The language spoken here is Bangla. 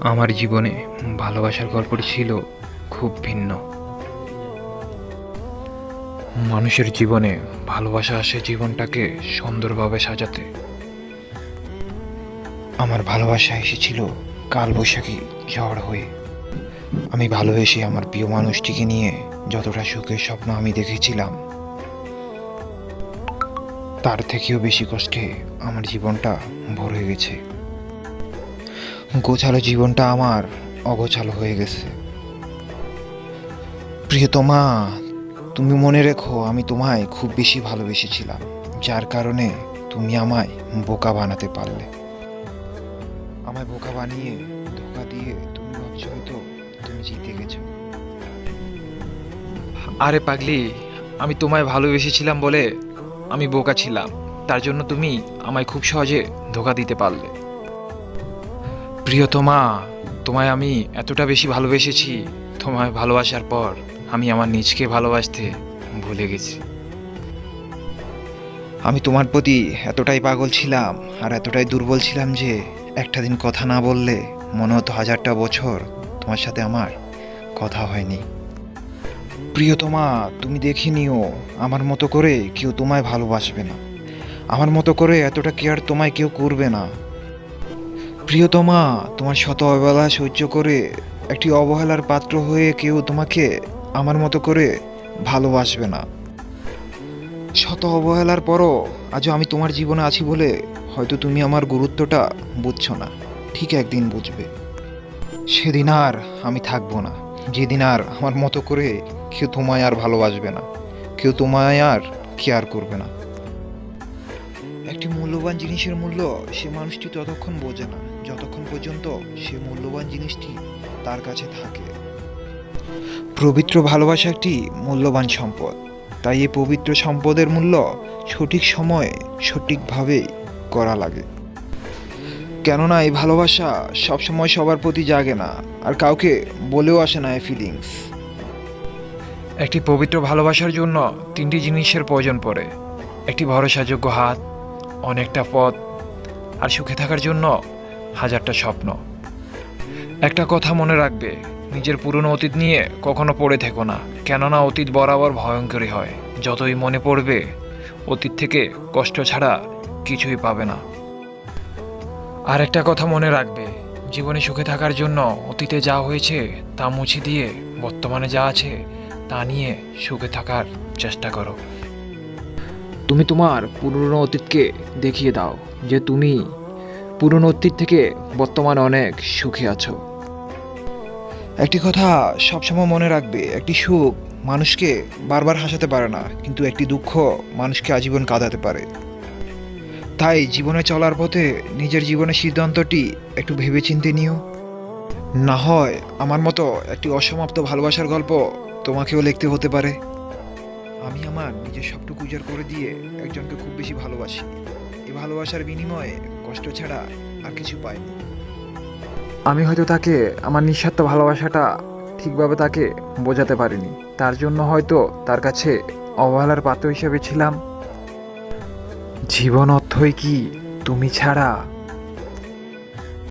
আমার জীবনে ভালোবাসার গল্পটি ছিল খুব ভিন্ন। মানুষের জীবনে ভালোবাসা আসে জীবনটাকে সুন্দরভাবে সাজাতে। আমার ভালোবাসা এসেছিল কালবৈশাখী ঝড় হয়ে। আমি ভালোবেসে আমার প্রিয় মানুষটিকে নিয়ে যতটা সুখের স্বপ্ন আমি দেখেছিলাম, তার থেকেও বেশি কষ্টে আমার জীবনটা ভরে গেছে। গোছালো জীবনটা আমার অগোছালো হয়ে গেছে। প্রিয়তমা, তুমি মনে রেখো আমি তোমায় খুব বেশি ভালোবেসেছিলাম, যার কারণে তুমি আমায় বোকা বানাতে পারলে। আমায় বোকা বানিয়ে, ধোকা দিয়ে তুমি ভাবছ হয়তো তুমি জিতে গেছো। আরে পাগলি, আমি তোমায় ভালোবেসেছিলাম বলে আমি বোকা ছিলাম, তার জন্য তুমি আমায় খুব সহজে ধোকা দিতে পারলে। প্রিয়তমা, তোমায় আমি এতটা বেশি ভালোবেসেছি, তোমায় ভালোবাসার পর আমি আমার নিজকে ভালোবাসতে ভুলে গেছি। আমি তোমার প্রতি এতটাই পাগল ছিলাম আর এতটাই দুর্বল ছিলাম যে একটা দিন কথা না বললে মনে হতো হাজারটা বছর তোমার সাথে আমার কথা হয়নি। প্রিয়তমা, তুমি দেখে নিও, আমার মতো করে কেউ তোমায় ভালোবাসবে না। আমার মতো করে এতটা কেয়ার তোমায় কেউ করবে না। প্রিয়তমা, তোমার শত অবহেলা সহ্য করে একটি অবহেলার পাত্র হয়ে কেউ তোমাকে আমার মতো করে ভালোবাসবে না। শত অবহেলার পরও আজও আমি তোমার জীবনে আছি বলে হয়তো তুমি আমার গুরুত্বটা বুঝছ না। ঠিক একদিন বুঝবে। সেদিন আর আমি থাকব না। যেদিন আর আমার মতো করে কেউ তোমায় আর ভালোবাসবে না। কেউ তোমায় আর কেয়ার করবে না। একটি মূল্যবান জিনিসের মূল্য সে মানুষটি ততক্ষণ বোঝে না। যতক্ষণ পর্যন্ত সে মূল্যবান জিনিসটি তার কাছে থাকে। পবিত্র ভালোবাসা একটি মূল্যবান সম্পদ। তাই এই পবিত্র সম্পদের মূল্য সঠিক সময়ে সঠিকভাবে করা লাগে। কেননা এই ভালোবাসা সবসময় সবার প্রতি জাগে না, আর কাউকে বলেও আসে না এই ফিলিংস একটি পবিত্র ভালোবাসার জন্য তিনটি জিনিসের প্রয়োজন পড়ে। একটি ভরসাযোগ্য হাত, অনেকটা পথ, আর সুখে থাকার জন্য হাজারটা স্বপ্ন। একটা কথা মনে রাখবে, নিজের পুরনো অতীত নিয়ে কখনো পড়ে থেকো না। কেননা অতীত বরাবর ভয়ঙ্করই হয়। যতই মনে পড়বে, অতীত থেকে কষ্ট ছাড়া কিছুই পাবে না। আর একটা কথা মনে রাখবে, জীবনে সুখে থাকার জন্য অতীতে যা হয়েছে তা মুছে দিয়ে বর্তমানে যা আছে তা নিয়ে সুখে থাকার চেষ্টা করো। তুমি তোমার পুরনো অতীতকে দেখিয়ে দাও যে তুমি পুরনো অতীত থেকে বর্তমানে অনেক সুখী আছো। একটি কথা সবসময় মনে রাখবে, একটি সুখ মানুষকে বারবার হাসাতে পারে না, কিন্তু একটি দুঃখ মানুষকে আজীবন কাঁদাতে পারে। তাই জীবনে চলার পথে নিজের জীবনের সিদ্ধান্তটি একটু ভেবেচিন্তে নিও। না হয় আমার মতো একটি অসমাপ্ত ভালোবাসার গল্প তোমাকেও লিখতে হতে পারে। আমি আমার নিজের সবটুকু উজাড় করে দিয়ে একজনকে খুব বেশি ভালোবাসি। এই ভালোবাসার বিনিময়ে কষ্ট ছাড়া আর কিছু পাইনি। আমি হয়তো তাকে, আমার নিঃস্বার্থ ভালোবাসাটা ঠিকভাবে তাকে বোঝাতে পারিনি। তার জন্য হয়তো তার কাছে অবহেলার পাত্র হিসেবে ছিলাম। জীবন অর্থই কি তুমি ছাড়া?